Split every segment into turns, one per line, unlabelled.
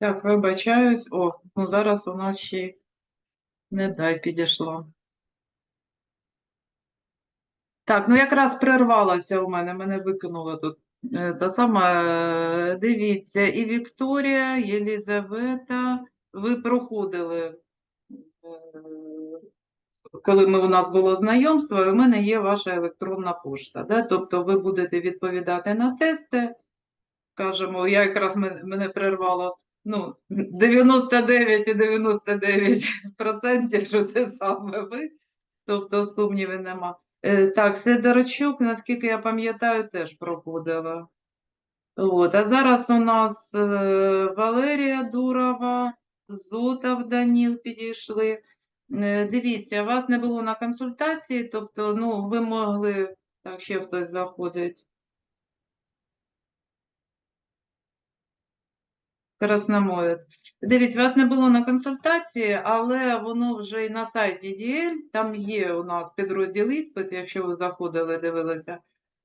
Так, вибачаюсь. О, ну зараз у нас ще не дай підійшло. Так, ну якраз прервалося у мене, мене викинуло тут. Е, Та сама, е, дивіться, і Вікторія, і Єлізавета, ви проходили, е, коли ми, у нас було знайомство, і у мене є ваша електронна пошта. Да? Тобто ви будете відповідати на тести. Кажемо, я якраз мен- мене прервало. Ну, 99,99% що це саме ви, тобто сумнівів нема. Е, Так, Сидорчук, наскільки я пам'ятаю, теж проходила. От, а зараз у нас е, Валерія Дурова, Зотов Даніл підійшли. Е, Дивіться, вас не було на консультації, тобто, ну, ви могли, так, ще хтось заходить. Красномовець. Дивіться, вас не було на консультації, але воно вже і на сайті DL, там є у нас підрозділ іспит, якщо ви заходили, дивилися.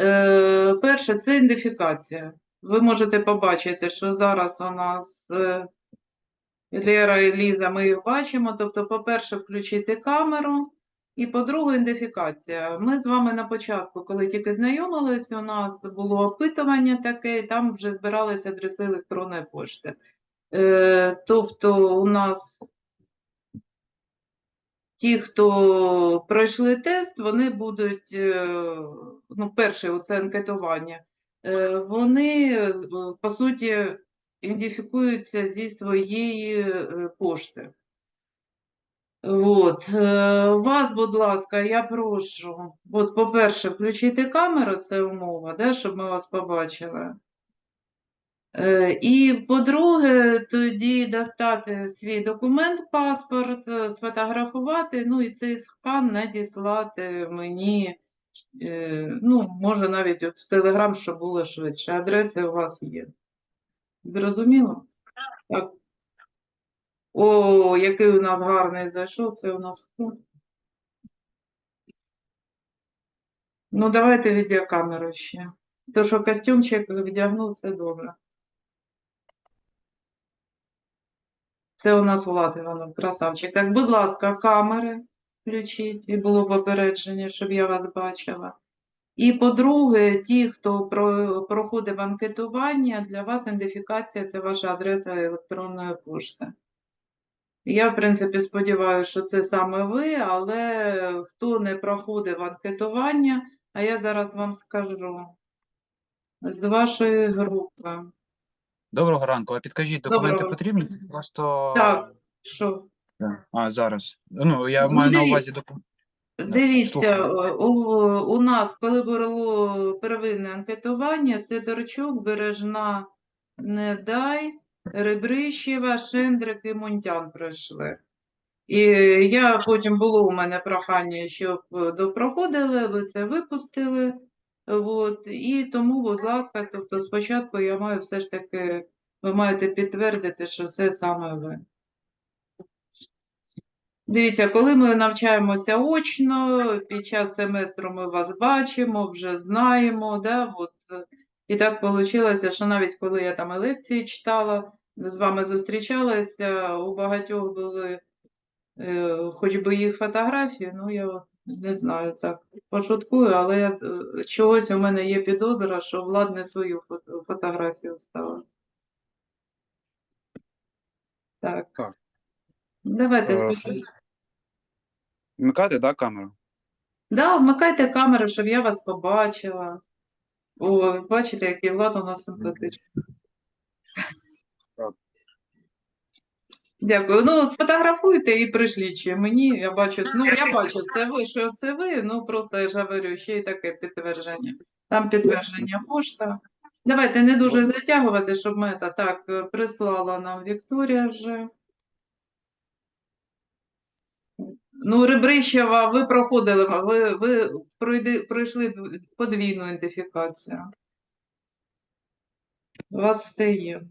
Е, перше, це ідентифікація. Ви можете побачити, що зараз у нас е, Лера і Ліза, ми їх бачимо. Тобто, по-перше, включити камеру, і по-друге, ідентифікація. Ми з вами на початку, коли тільки знайомились, у нас було опитування таке, і там вже збиралися адреси електронної пошти. Е, Тобто у нас ті, хто пройшли тест, вони будуть, е, ну, перше, це анкетування, е, вони, по суті, ідентифікуються зі своєї пошти. От, е, вас, будь ласка, я прошу, от, по-перше, включити камеру, це умова, да, щоб ми вас побачили. Е, І, по-друге, тоді достати свій документ, паспорт, е, сфотографувати, ну і цей скан надіслати мені, ну, може навіть от в Телеграм, щоб було швидше. Адреси у вас є. Зрозуміло? Так. О, який у нас гарний зайшов, це у нас хто? Ну, давайте відеокамеру ще. То, що костюмчик вдягнув, це добре. Це у нас Влад Іванов, красавчик. Так, будь ласка, камери включіть, і було попередження, щоб я вас бачила. І по-друге, ті, хто про, проходив анкетування, для вас ідентифікація це ваша адреса електронної пошти. Я, в принципі, сподіваюся, що це саме ви, але хто не проходив анкетування, а я зараз вам скажу з вашої групи.
Доброго ранку. А підкажіть, документи
Доброго.
потрібні? Просто
Так, що?
а зараз. Ну я
Ну,
маю на увазі документи.
Дивіться, у, у нас, коли було первинне анкетування, Сидорчук, Бережна, Недай, Ребрищева, Шендрик і Мунтян пройшли. І я потім було у мене прохання, щоб допроходили, ви це випустили. От, і тому, будь ласка, тобто спочатку я маю все ж таки, ви маєте підтвердити, що це саме ви. Дивіться, коли ми навчаємося очно, під час семестру ми вас бачимо, вже знаємо, да, от, і так вийшло, що навіть коли я там лекції читала, з вами зустрічалася, у багатьох були е, хоч би їх фотографії, ну я не знаю, так пошуткую, але я, е, чогось у мене є підозра, що Влад не свою фото- фотографію вставив. Так.
Так.
Давайте
Е. Вмикати, да, камеру?
Да, вмикайте камеру, щоб я вас побачила. О, бачите, який Влад у нас симпатичний. Дякую. Ну, сфотографуйте і пришліть ще мені. Я бачу, ну я бачу, це ви, що це ви. Ну просто я ж говорю, ще й таке підтвердження. Там підтвердження пошта. Давайте не дуже затягувати, щоб це так прислала нам Вікторія вже. Ну, Ребрищева, ви проходили, ви, ви пройди, пройшли подвійну ідентифікацію. У вас все є.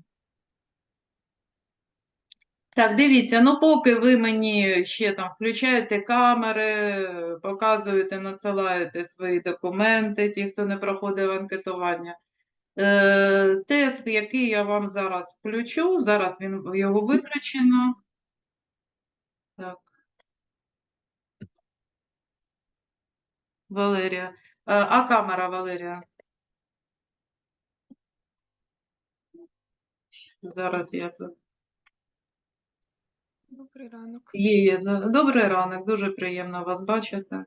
Так, дивіться, ну поки ви мені ще там включаєте камери, показуєте, надсилаєте свої документи, ті, хто не проходив анкетування. Е, тест, який я вам зараз включу, зараз він його виключено. Так. Валерія. Е, а камера, Валерія? Зараз я тут.
Добрий ранок.
Є, є. Добрий ранок, дуже приємно вас бачити.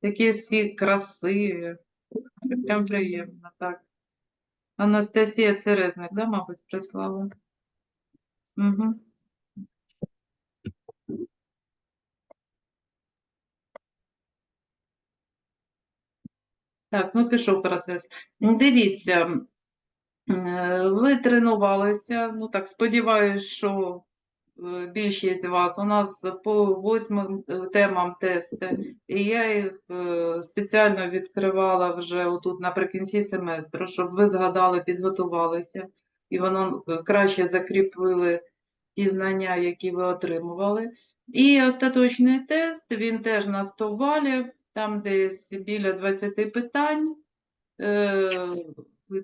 Такі всі красиві. Прям приємно, так. Анастасія Церетник, да, мабуть, прислала? Угу. Так, ну пішов процес. Ну, Дивіться, е, ви тренувалися, ну так, сподіваюся, що е, більшість з вас у нас по восьмим е, темам тести, і я їх спеціально відкривала вже отут наприкінці семестру, щоб ви згадали, підготувалися, і воно краще закріпили ті знання, які ви отримували. І остаточний тест, він теж на 100 балів, там десь біля 20 питань. Е,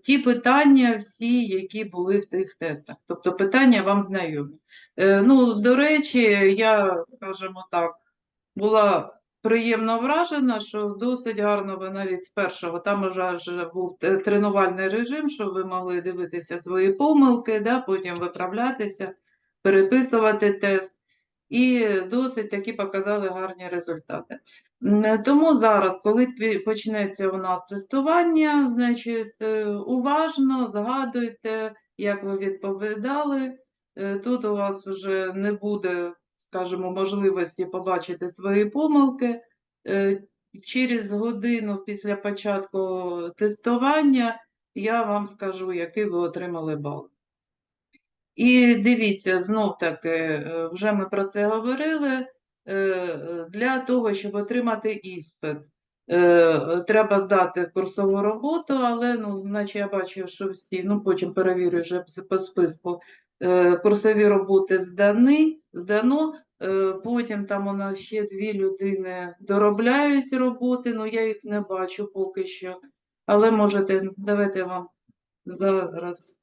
ті питання всі, які були в тих тестах. Тобто питання вам знайомі. Е, ну, до речі, я, скажімо так, була приємно вражена, що досить гарно ви навіть з першого, там вже, був тренувальний режим, щоб ви могли дивитися свої помилки, да, потім виправлятися, переписувати тест. І досить таки показали гарні результати. М, Тому зараз, коли почнеться у нас тестування, значить, е, уважно згадуйте, як ви відповідали. Е, Тут у вас вже не буде, скажімо, можливості побачити свої помилки. Е, Через годину після початку тестування я вам скажу, який ви отримали бал. І дивіться, знов таки, е, вже ми про це говорили. Е, е, Для того, щоб отримати іспит, е, треба здати курсову роботу, але, ну, наче я бачу, що всі, ну, потім перевірю вже по списку, курсові роботи здані, здано, потім там у нас ще дві людини доробляють роботи, ну, я їх не бачу поки що, але можете, давайте вам зараз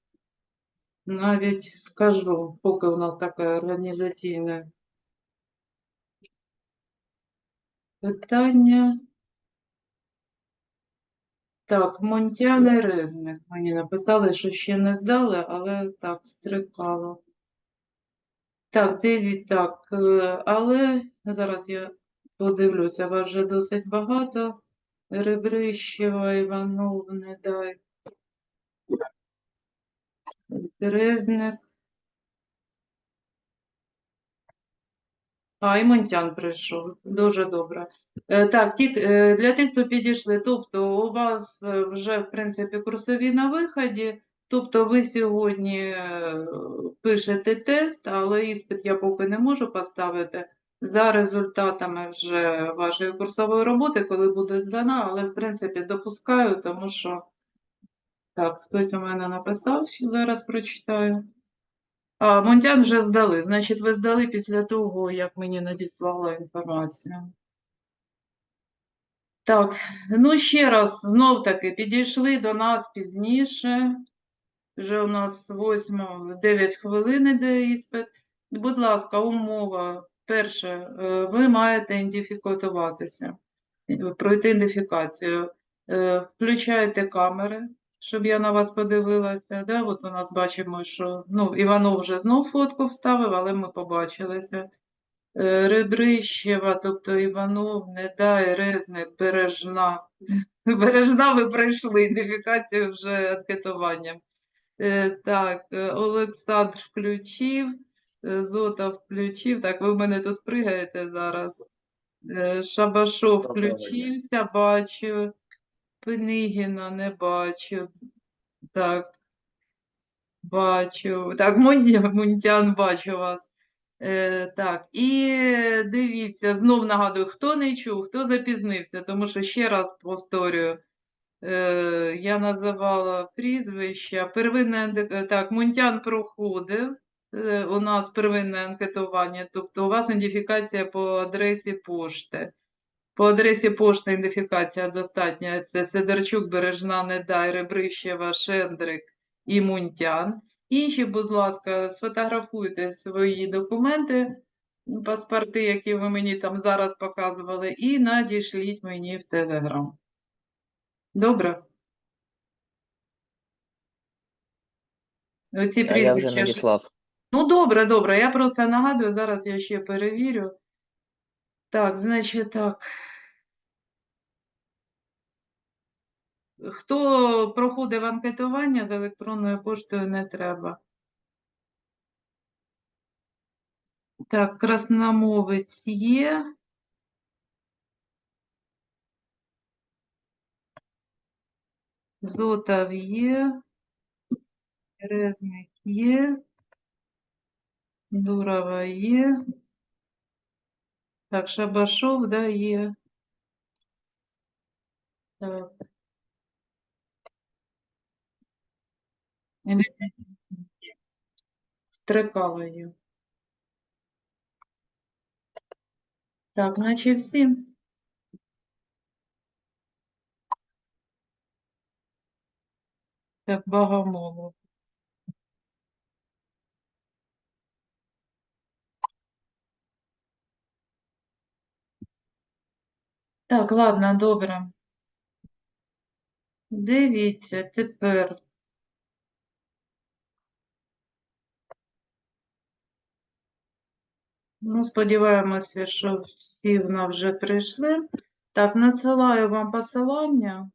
навіть скажу, поки у нас таке організаційне питання. Так, Монтян і Резник. Мені написали, що ще не здали, але так, стрикало. Так, Девід, так, е, але зараз я подивлюся, вас вже досить багато. Ребрищева, Іванов, не дай. Резник. А, і Монтян прийшов. Дуже добре. Е, Так, ті, е, для тих, хто підійшли, тобто у вас е, вже, в принципі, курсові на виході, тобто ви сьогодні пишете тест, але іспит я поки не можу поставити за результатами вже вашої курсової роботи, коли буде здана, але, в принципі, допускаю, тому що, так, хтось у мене написав, що зараз прочитаю. А, Монтян вже здали. Значить, ви здали після того, як мені надіслала інформацію. Так, ну ще раз, знов таки, підійшли до нас пізніше. Вже у нас 8, 9 хвилин іде іспит. Будь ласка, умова. Перше, е, ви маєте ідентифікуватися, пройти ідентифікацію. Е, Включайте камери, щоб я на вас подивилася. Да? От у нас бачимо, що ну, Іванов вже знов фотку вставив, але ми побачилися. Е, Ребрищева, тобто Іванов, Недай, Резник, Бережна. Бережна ви пройшли ідентифікацію вже анкетуванням. Е, Так, е, Олександр включив, Зотов включив. Так, ви в мене тут пригаєте зараз. Шабашов включився, бачу. Пенигіна не бачу. Так, бачу. Так, Мунтян, бачу вас. Е, так, і дивіться, знов нагадую, хто не чув, хто запізнився, тому що ще раз повторюю, е, я називала прізвища. Первинне, так, Мунтян проходив, е, у нас первинне анкетування, тобто у вас ідентифікація по адресі пошти. По адресі пошти ідентифікація достатня. Це Сидорчук, Бережна, Недай, Ребрищева, Шендрик і Мунтян. Інші, будь ласка, сфотографуйте свої документи, паспорти, які ви мені там зараз показували, і надішліть мені в Телеграм. Добре? Оці
А я вже надіслав.
Ну, добре, добре. Я просто нагадую, зараз я ще перевірю. Так, значить так. Хто проходив анкетування з електронною поштою, не треба. Так, красномовець є. Зотов є. Резник є. Дурова є. Так, Шабашов, да, є. Так. Стрикало є. Так, наче всі. Так, Богомолов. Так, ладно, добре. Дивіться, тепер. Ну, сподіваємося, що всі в нас вже прийшли. Так, надсилаю вам посилання.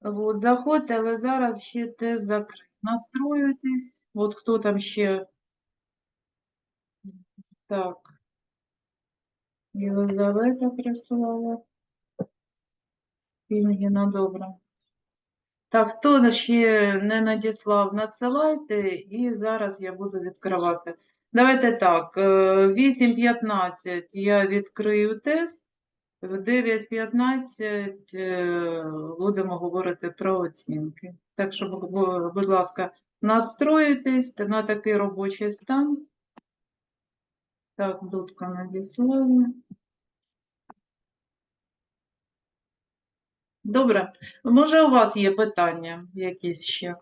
От, заходьте, але зараз ще тест закрит. Настроюйтесь. От хто там ще. Так. Єлизавета прислала. Пінгіна, добре. Так, хто ще не надіслав, надсилайте, і зараз я буду відкривати. Давайте так, е, 8.15 я відкрию тест, в 9.15 е, будемо говорити про оцінки. Так що, бу- бу- будь ласка, настроїтесь на такий робочий стан. Так, дудка надіслали. Добре. Може, у вас є питання якісь ще?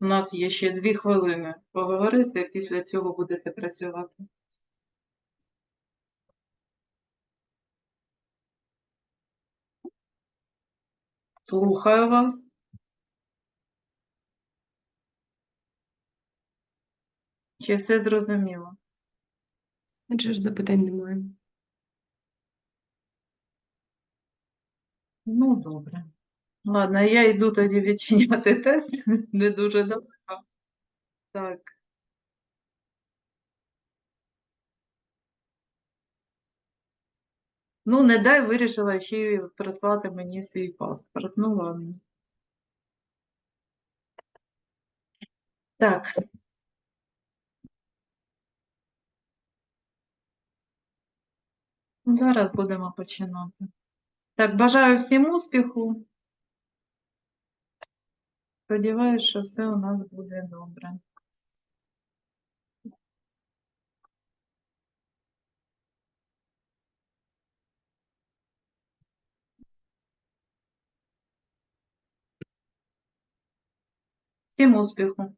У нас є ще дві хвилини поговорити, після цього будете працювати. Слухаю вас. Чи все зрозуміло?
Адже ж запитань немає.
Ну, добре. Ладно, я йду тоді відчиняти тест, не дуже далеко. Так. Ну, не дай вирішила ще й прислати мені свій паспорт. Ну, ладно. Так. Зараз будемо починати. Так, бажаю всім успіху. Сподіваюсь, що все у нас буде добре. Всім успіху.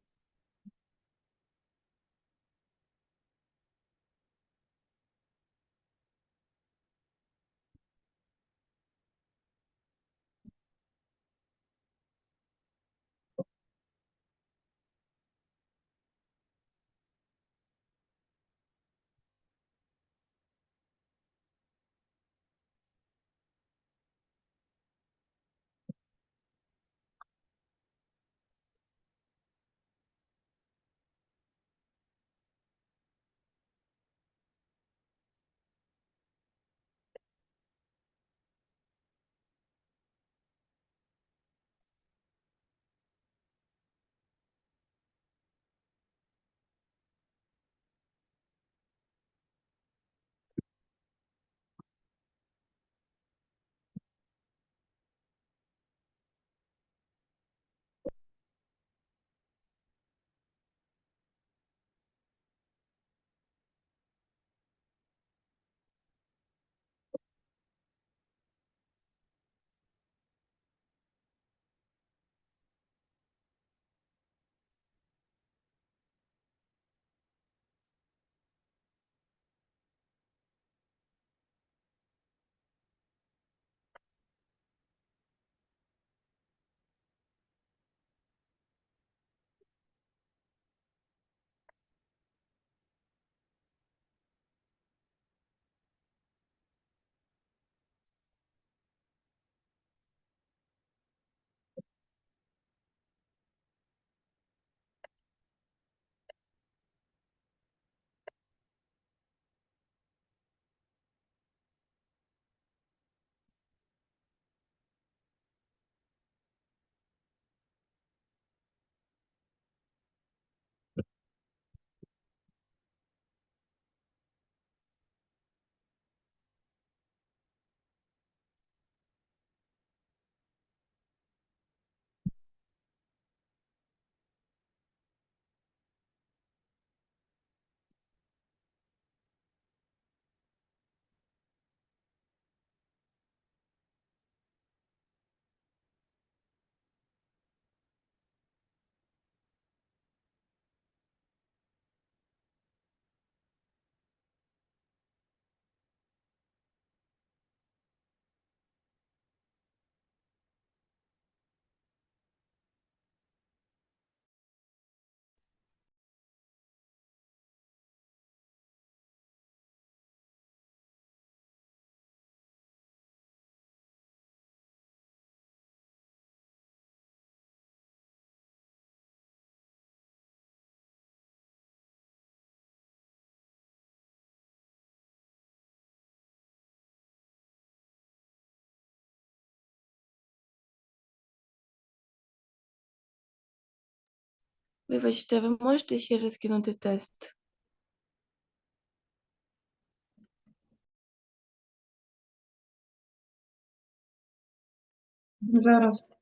Вибачте, ви можете ще раз кинути тест?
Зараз.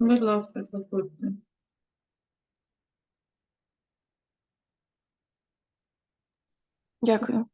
Будь ласка, заходьте.
Дякую.